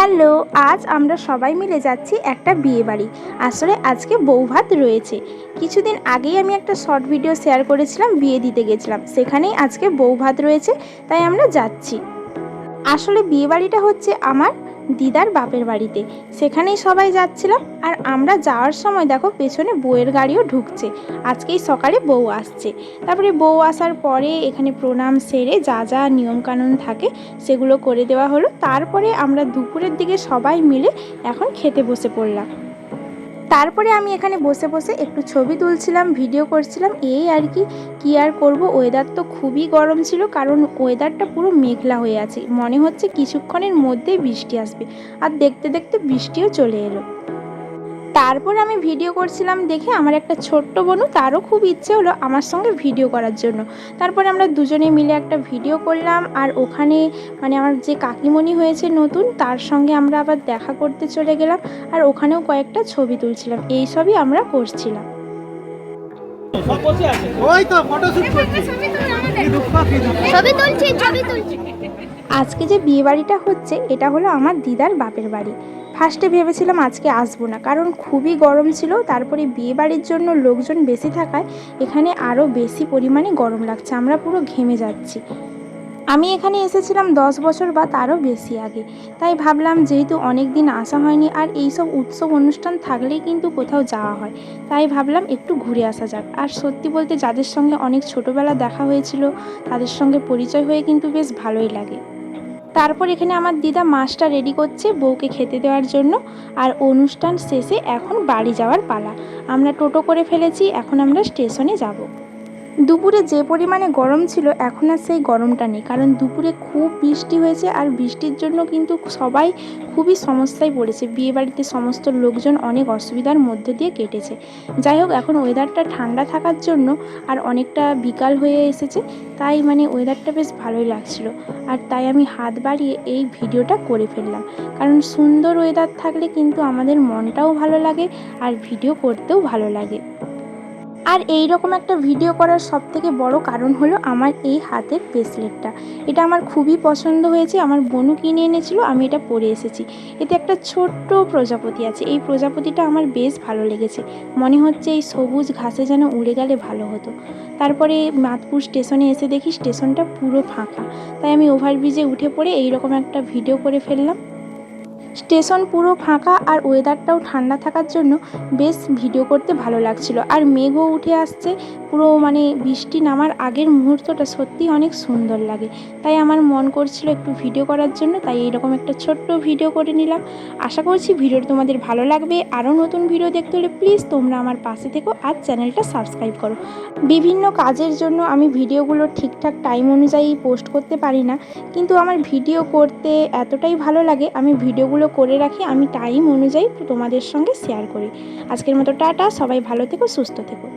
Hello, আজ আমরা সবাই মিলে যাচ্ছি একটা বিয়ে বাড়ি। আসলে আজকে বউ ভাত রয়েছে। কিছুদিন আগেই আমি একটা শর্ট ভিডিও শেয়ার করেছিলাম, বিয়ে দিতে গেছিলাম। সেখানেই আজকে বউ ভাত রয়েছে, তাই আমরা যাচ্ছি। আসলে বিয়ে বাড়িটা হচ্ছে আমার দিদার বাপের বাড়িতে। সেখানেই সবাই যাচ্ছিল আর আমরা যাওয়ার সময় দেখো পেছনে বউয়ের গাড়িও ঢুকছে। আজকেই সকালে বউ আসছে। তারপরে বউ আসার পরে এখানে প্রণাম সেরে যা যা নিয়মকানুন থাকে সেগুলো করে দেওয়া হলো। তারপরে আমরা দুপুরের দিকে সবাই মিলে এখন খেতে বসে পড়লাম। তারপরে আমি এখানে বসে বসে একটু ছবি তুলছিলাম ভিডিও করছিলাম। এই আর কি, কী আর করব? ওয়েদার তো খুবই গরম ছিল, কারণ ওয়েদারটা পুরো মেঘলা হয়ে আছে। মনে হচ্ছে কিছুক্ষণের মধ্যেই বৃষ্টি আসবে। আর দেখতে দেখতে বৃষ্টিও চলে এলো। তারপর আমি ভিডিও করছিলাম দেখে আমার একটা ছোট্ট বোনু তারও খুব ইচ্ছে হলো আমার সঙ্গে ভিডিও করার জন্য। তারপরে আমরা দুজনে মিলে একটা ভিডিও করলাম আর ওখানে মানে আমার যে কাকিমণি হয়েছে নতুন তার সঙ্গে আমরা আবার দেখা করতে চলে গেলাম আর ওখানেও কয়েকটা ছবি তুলছিলাম। এই সবই আমরা করছিলাম। ওই তো ফটোশুট করছি। ছবি তুলছি ছবি তুলছি। আজকে যে বিয়ে বাড়িটা হচ্ছে, এটা হলো আমার দিদার বাপের বাড়ি। ফার্স্টে ভেবেছিলাম আজকে আসব না, কারণ খুবই গরম ছিল, তারপরে বিয়ে বাড়ির জন্য লোকজন বেশি থাকায় এখানে আরও বেশি পরিমাণে গরম লাগছে, আমরা পুরো ঘেমে যাচ্ছি। আমি এখানে এসেছিলাম দশ বছর বা তারও বেশি আগে, তাই ভাবলাম যেহেতু অনেক দিন আসা হয়নি আর এই সব উৎসব অনুষ্ঠান থাকলেই কিন্তু কোথাও যাওয়া হয়, তাই ভাবলাম একটু ঘুরে আসা যাক। আর সত্যি বলতে যাদের সঙ্গে অনেক ছোটোবেলা দেখা হয়েছিল, তাদের সঙ্গে পরিচয় হয়ে কিন্তু বেশ ভালোই লাগে। তারপর এখানে আমার দিদা মাছটা রেডি করছে বউকে খেতে দেওয়ার জন্য। আর অনুষ্ঠান শেষে এখন বাড়ি যাওয়ার পালা। আমরা টোটো করে ফেলেছি, এখন আমরা স্টেশনে যাব। দুপুরে যে পরিমাণে গরম ছিল, এখন আর সেই গরমটা নেই। কারণ দুপুরে খুব বৃষ্টি হয়েছে আর বৃষ্টির জন্য কিন্তু সবাই খুবই সমস্যায় পড়েছে। বিয়েবাড়িতে সমস্ত লোকজন অনেক অসুবিধার মধ্যে দিয়ে কেটেছে। যাই হোক, এখন ওয়েদারটা ঠান্ডা থাকার জন্য আর অনেকটা বিকাল হয়ে এসেছে, তাই মানে ওয়েদারটা বেশ ভালোই লাগছিল। আর তাই আমি হাত বাড়িয়ে এই ভিডিওটা করে ফেললাম। কারণ সুন্দর ওয়েদার থাকলে কিন্তু আমাদের মনটাও ভালো লাগে আর ভিডিও করতেও ভালো লাগে। আর এই রকম একটা ভিডিও করার সব থেকে বড় কারণ হলো আমার এই হাতের ব্রেসলেটটা এটা আমার খুবই পছন্দ হয়েছে, আমার বোনু কিনে এনেছিল, আমি এটা পরে এসেছি। এতে একটা ছোট্ট প্রজাপতি আছে, এই প্রজাপতিটা আমার বেশ ভালো লেগেছে। মনে হচ্ছে এই সবুজ ঘাসে যেন উড়ে গেলে ভালো হতো। তারপরে মাতপুর স্টেশনে এসে দেখি স্টেশনটা পুরো ফাঁকা। তাই আমি ওভারব্রিজে উঠে পড়ে এই রকম একটা ভিডিও করে ফেললাম। স্টেশন পুরো ফাঁকা আর ওয়েদারটাও ঠান্ডা থাকার জন্য বেশ ভিডিও করতে ভালো লাগছিল। আর মেঘও উঠে আসছে, পুরো মানে বৃষ্টি নামার আগের মুহূর্তটা সত্যি অনেক সুন্দর লাগে। তাই আমার মন করছিল একটু ভিডিও করার জন্য, তাই এইরকম একটা ছোট্ট ভিডিও করে নিলাম। আশা করছি ভিডিওটা তোমাদের ভালো লাগবে। আরও নতুন ভিডিও দেখতে হলে প্লিজ তোমরা আমার পাশে থেকো আর চ্যানেলটা সাবস্ক্রাইব করো। বিভিন্ন কাজের জন্য আমি ভিডিওগুলো ঠিকঠাক টাইম অনুযায়ী পোস্ট করতে পারি না, কিন্তু আমার ভিডিও করতে এতটাই ভালো লাগে, আমি ভিডিওগুলো করে রাখি, আমি টাইম অনুযায়ী তোমাদের সঙ্গে শেয়ার করি। আজকের মতো টাটা, সবাই ভালো থেকো, সুস্থ থেকো।